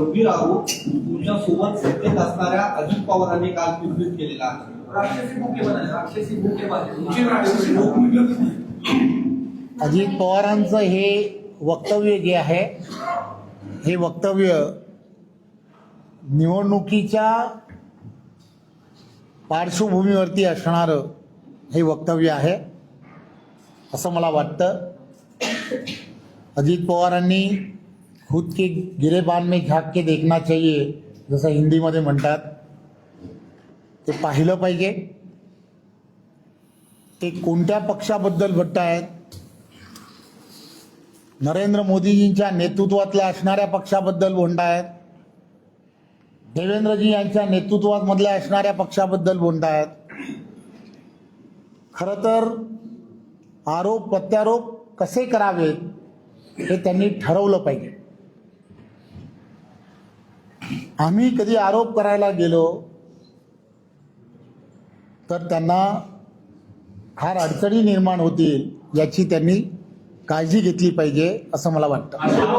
गंभीर आरोप तुमच्यासोबत सत्तेत असणाऱ्या अजित पवारांनी काल चित्रित केलेला आहे. अजित पवारांचं हे वक्तव्य जे आहे हे वक्तव्य निवडणुकीच्या पार्श्वभूमीवरती असणारं हे वक्तव्य आहे असं मला वाटतं. अजित पवारांनी खुद के गिरेबान में झाक के देखना चाहिए जसं हिंदीमध्ये म्हणतात. ते पाहिलं पाहिजे. ते कोणत्या पक्षाबद्दल भट्ट आहेत? नरेंद्र मोदीजींच्या नेतृत्वातल्या असणाऱ्या पक्षाबद्दल बोलतायत देवेंद्रजी यांच्या नेतृत्वामधल्या असणाऱ्या पक्षाबद्दल बोलतायत खरं तर आरोप प्रत्यारोप कसे करावेत हे त्यांनी ठरवलं पाहिजे. आम्ही कधी आरोप करायला गेलो तर त्यांना फार अडचणी निर्माण होतील याची त्यांनी काळजी घेतली पाहिजे असं मला वाटतं.